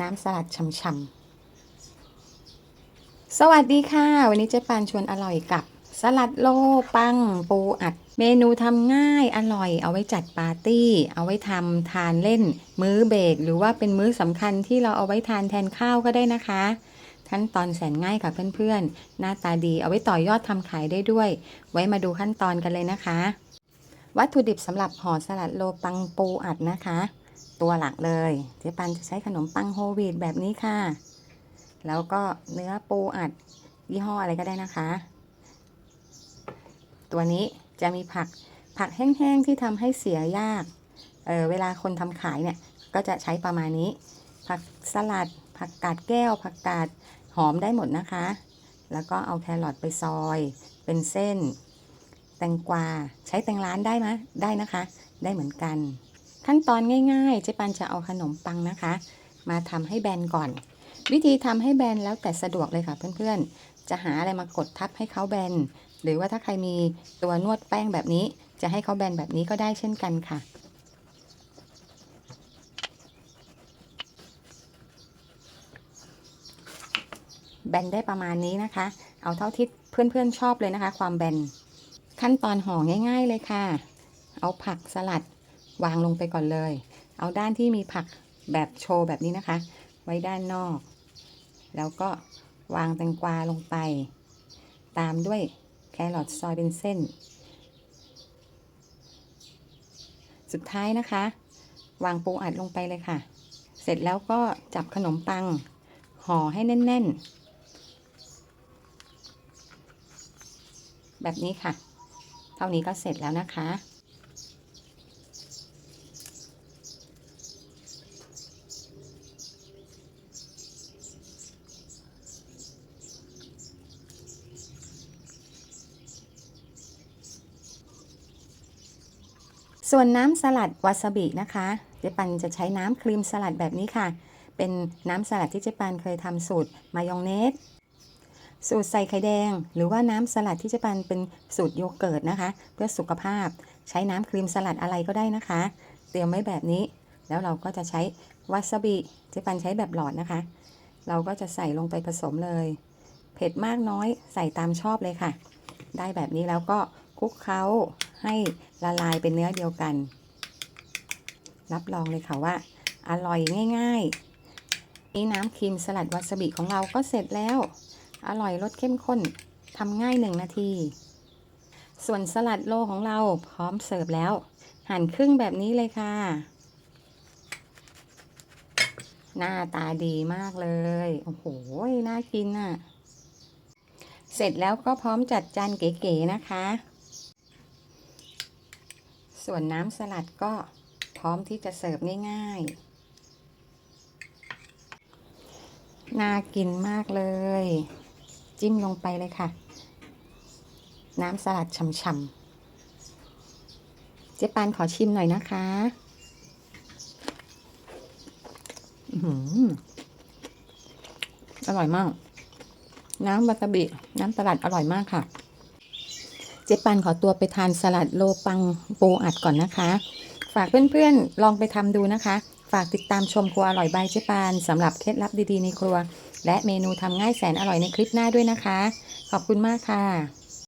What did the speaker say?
น้ำสลัดช่ำๆ สวัสดีค่ะ วันนี้เจ๊ปานชวนอร่อยกับ สลัดโลปังปูอัด เมนูทำง่ายอร่อย เอาไว้จัดปาร์ตี้ เอาไว้ทำทานเล่น มื้อเบรกหรือว่าเป็นมื้อสำคัญที่เราเอาไว้ทานแทนข้าวก็ได้นะคะขั้นตอนแสนง่ายค่ะเพื่อนๆ หน้าตาดีเอาไว้ต่อยอดทำขายได้ด้วย ไว้มาดูขั้นตอนกันเลยนะคะ วัตถุดิบสำหรับห่อสลัดโลปังปูอัดนะคะ ตัวหลักเลยเจ๊ปันจะใช้ขนมปังโฮลวีตแบบนี้ค่ะ แล้วก็เนื้อปูอัดยี่ห้ออะไรก็ได้นะคะ ตัวนี้จะมีผักผักแห้งๆที่ทำให้เสียยากเออเวลาคนทำขายเนี่ยก็จะใช้ประมาณนี้ ผักสลัด ผักกาดแก้ว ผักกาดหอมได้หมดนะคะ แล้วก็เอาแครอทไปซอย เป็นเส้น แตงกวาใช้แตงร้านได้ไหมได้นะคะ ได้เหมือนกัน ขั้นตอนง่ายๆ เจ๊ปันจะเอาขนมปังนะคะ มาทำให้แบนก่อน วิธีทำให้แบนแล้วแต่สะดวกเลยค่ะเพื่อนๆ จะหาอะไรมากดทับให้เขาแบน หรือว่าถ้าใครมีตัวนวดแป้งแบบนี้ จะให้เขาแบนแบบนี้ก็ได้เช่นกันค่ะแบนได้ประมาณนี้นะคะ เอาเท่าที่เพื่อนๆชอบเลยนะคะ ความแบน ขั้นตอนห่อง่าย ๆ เลยค่ะ เอาผักสลัด วางลงไปก่อนเลย เอาด้านที่มีผักแบบโชว์แบบนี้นะคะ ไว้ด้านนอก แล้วก็วางแตงกวาลงไป ตามด้วยแครอทซอยเป็นเส้น สุดท้ายนะคะ วางปูอัดลงไปเลยค่ะ เสร็จแล้วก็จับขนมปัง ห่อให้แน่น ๆ แบบนี้ค่ะ เท่านี้ก็เสร็จแล้วนะคะ ส่วนน้ำสลัดวาซาบินะคะเจ๊ปันจะใช้น้ำครีมสลัดแบบนี้ค่ะ เป็นน้ำสลัดที่เจ๊ปันเคยทำสูตรมายองเนสสูตรใส่ไข่แดง หรือว่าน้ำสลัดที่เจ๊ปันเป็นสูตรโยเกิร์ตนะคะ เพื่อสุขภาพ ใช้น้ำครีมสลัดอะไรก็ได้นะคะ เตรียมไว้แบบนี้ แล้วเราก็จะใช้วาซาบิเจ๊ปันใช้แบบหลอดนะคะ เราก็จะใส่ลงไปผสมเลย เผ็ดมากน้อยใส่ตามชอบเลยค่ะ ได้แบบนี้แล้วก็คลุกเคล้า ให้ละลายเป็นเนื้อเดียวกัน รับรองเลยค่ะว่า อร่อยง่ายๆนี่น้ำครีมสลัดวาซาบิของเราก็เสร็จแล้ว อร่อยรสเข้มข้นทำง่ายหนึ่งนาที ส่วนสลัดโลของเราพร้อมเสิร์ฟแล้ว หั่นครึ่งแบบนี้เลยค่ะ หน้าตาดีมากเลย โอ้โห น่ากินอะ เสร็จแล้วก็พร้อมจัดจานเก๋ๆนะคะ ส่วนน้ำสลัดก็พร้อมที่จะเสิร์ฟง่ายๆ น่ากินมากเลย จิ้มลงไปเลยค่ะ น้ำสลัดช่ำๆ เจ๊ปานขอชิมหน่อยนะคะอือหืออร่อยมาก น้ำวาซาบิ น้ำสลัดอร่อยมากค่ะ เจ๊ปันขอตัวไปทานสลัดโลปังปูอัดก่อนนะคะ ฝากเพื่อนๆลองไปทำดูนะคะ ฝากติดตามชมครัวอร่อยบายเจ๊ปานสำหรับเคล็ดลับดีๆในครัว และเมนูทำง่ายแสนอร่อยในคลิปหน้าด้วยนะคะ ขอบคุณมากค่ะ